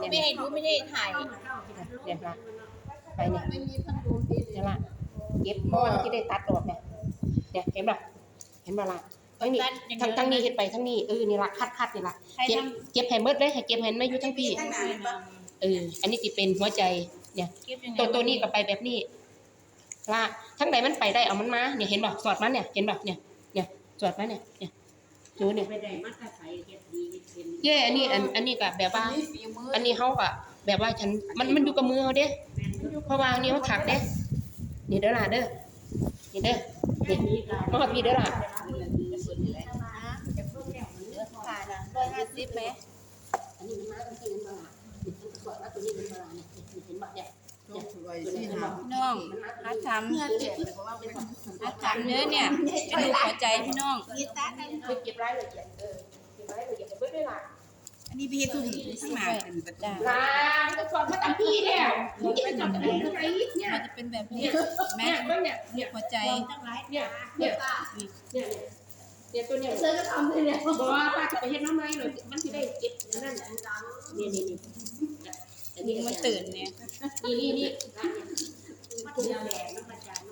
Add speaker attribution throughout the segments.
Speaker 1: นี่
Speaker 2: ไม่ให้รู้ไม่ได้ถ่าย
Speaker 1: เนี่ยละไปเนี่ย
Speaker 2: ไม่มีพันดูดีเล
Speaker 1: เนี่ยยละเก็บก้อนที่ได้ตัดออกเนี่ยเนี่ยเห็นป่ะเห็นป่ะล่ะทั้งนี้ทั้งทั้งนี้เห็นไปทั้งนี้เออนี่ละคัดคัดนี่ละเก็บ
Speaker 2: ท
Speaker 1: เก็บให้หมดเลยให้เก็บให้ไม่อยู่ทั้งพี่เอออันนี้สิเป็นหัวใจเนี่ยตัวตัวนี้ก็ไปแบบนี้ละทั้งใดมันไปได้เอามันมาเนี่ยเห็นป่ะสอดมันเนี่ยเห็นป่ะเนี่ยเนี่ยสอดมันเนี่ยเนี่ย ดูเนี่ย
Speaker 3: ไม่ได้มาตรฐานเฮ็ดดีเฮ็ดเป็น
Speaker 1: เย่อันนี้อันอันนี้ก็แบบว่า อันนี้เขาก็แบบว่าฉันมันมันอยู่กับมือเขาเด้เพราะว่าอันนี้เขาถักเด้ นี่เด้อล่ะเด้อนี่เด้อนี่มากับพี่เด้อล่ะ
Speaker 2: ผ่านอะร้อยห้าสิบไหม
Speaker 1: นี่ยตัวนี้มันมาน้
Speaker 2: องฮัททำฮัททำเนื้อเนี่ยไปดูหัวใจพี่น้อง
Speaker 1: ไปเก็บรายละเอียดเออเก็บรายละเอียดเบิดด้วยล่ะ
Speaker 3: อันนี้พี่ทุ่มขึ้นมาเป็นประตู
Speaker 2: จ้า
Speaker 1: ลามันก็สอนมาตั้งพี่แล้วนี่จะไปสอนอะไรอะไรเนี่ย
Speaker 2: มันจะเป็นแบบนี้
Speaker 1: เนี่ย
Speaker 2: แม่
Speaker 1: เนี่ยเบิ่งเนี่ยเนี่ย
Speaker 2: หัวใจ
Speaker 1: เนี่ยเนี่ยเนี่ยเนี่ยเนี่ยตัวเนี่ยเธอก็ทำเลยเนี่ยบอกว่าป้าจะไปเฮ็ดน้ำไม้หน่อยมันสิได้เก็บอันนั่นนี่นี่นี่อันนี้
Speaker 2: มันตื่นเนี่ย
Speaker 1: นี่นี่นี่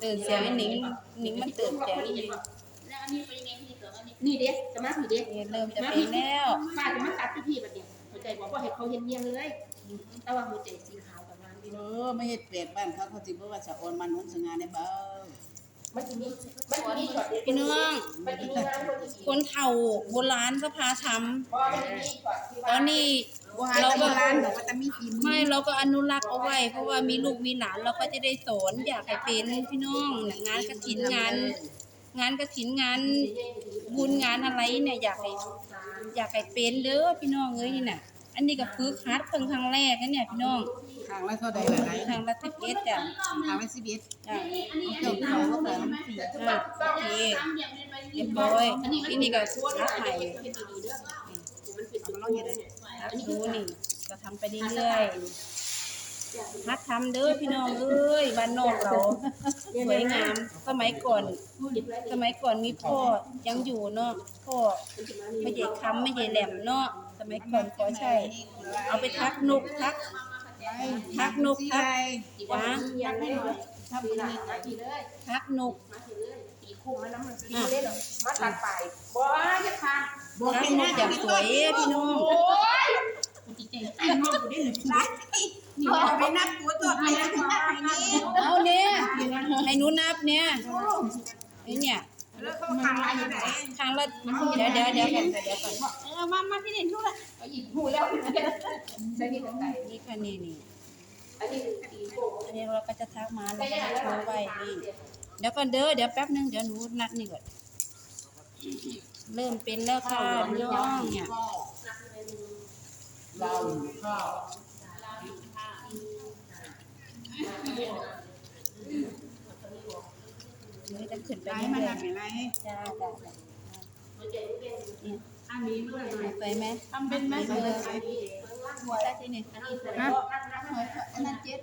Speaker 2: ตื่นเสียงไอ้หนิงหนิงมันตื่นเสียง
Speaker 1: นี่นี่เด็กสมาธิเด็ก
Speaker 2: นี่เริ่มจะเป็นแล้ว
Speaker 1: ป้าจะมาตัดพี่แบบเนี้ยหัวใจบอกว่าให้เขาเย็นๆเลยแต่ว่าหัวใจสีขาวกับงานพี่
Speaker 3: เอ
Speaker 1: น้อง
Speaker 3: อไม่เฮ็ดแปลกบ้านเขาเขาสิบ่ว่าสะออนมันมันสงานในเบ้า
Speaker 1: มันจะมีมันจะมีช็อตเด็ด
Speaker 2: พี่น้อง
Speaker 1: มันจะมีงานคนที่
Speaker 2: คนเฒ่าโบราณก็พาท
Speaker 1: เพราะว่ามันจะมีช็อตที่ำว่า
Speaker 2: ตอนนี้
Speaker 3: เราก็ร้านบอกว่าจะมีฝีมือ
Speaker 2: ไม่เราก็อนุรักษ์เอาไว้ เพราะว่ามีลูกมีหลานเราก็จะได้สอนอยากให้เป็นพี่น้องน่ะงานกระถินงาน งานกระถินงานบุญงานอะไรเนี่ยอยากให้อยากให้เป็นเด้อพี่น้องเอ้ยนี่น่ะ อันนี้ก็ฝึกฮัดเพิ่งครั้งแรกนะเนี่ยพี่น้อง
Speaker 3: ทางละเท่าใดล่ะไหน
Speaker 2: ทางละสิบเอ็ดจ้ะ
Speaker 3: ทางละ11
Speaker 2: จ้ะ
Speaker 3: เจ้าเขาก็แต่น้ำสี
Speaker 2: อะโอเคเรียบร้อยที่นี่ก็ฮัดใหม่
Speaker 3: มันลองเฮ็ดได้
Speaker 2: ฮัดดูนี่ก็ทำไปเรื่อยๆฮัดทำเด้อพี่น้องเอ้ยบ้านนอกเราสวยงาม สมัยก่อน สมัยก่อนมีพ่อยังอยู่เนาะพ่อไม่ใหญ่คำไม่ใหญ่แหลมเนาะสมัยก่อนขอใช่ เอาไปทักนกทัก ทักนกทัก
Speaker 1: ว้ายังไม่เลยทำดีละมาดีเลย
Speaker 2: ทักนก
Speaker 1: มาดีเลยตีคุ้มมันน้ำมันดีเลยเหรอมาตัดไปบ่จะขาด
Speaker 2: ทักนกอย่างสวยพี่น้อง
Speaker 1: โอ้ย
Speaker 3: ไปนับตัวตัวไปนับนี่
Speaker 2: เอาเนี่ยให้หนูนับเนี่ยไอ้เนี่ย
Speaker 3: แล้วเขาทางอะอยู่ไหน
Speaker 2: ทางละเดี๋ยวเดี๋ยวเดี๋ยวก่อนเดี๋ยวก่อน
Speaker 3: เออมามาพี่เด่นทุกละ
Speaker 1: เอาอีกหูแล้วใช่นี่ไก่
Speaker 2: นี่ค่ะนี่นี่
Speaker 1: อันนี้
Speaker 2: อันนี้เราก็จะทักมาแล้วก็จะโชว์ไว้นี่เดี๋ยวก่อนเด้อเดี๋ยวแป๊บนึงเดี๋ยวหนูนัดนี่ก่อนเริ่มเป็นแล้วค่ะพี่น้องเนี่ย
Speaker 3: เราข้าว
Speaker 2: เดี๋ยวจะขึ้นไป
Speaker 3: ไร
Speaker 2: เรื่
Speaker 3: มัน
Speaker 2: อย
Speaker 3: ทำอะไร
Speaker 2: ๆจ้าจ้า
Speaker 3: อันนี้เมื่อไหร่
Speaker 2: ไปไหม
Speaker 3: ทำเป็นไหม
Speaker 2: เออใช่ที่นี่
Speaker 1: อันนี้
Speaker 3: ฮะ
Speaker 1: อันนั้นเจ็ด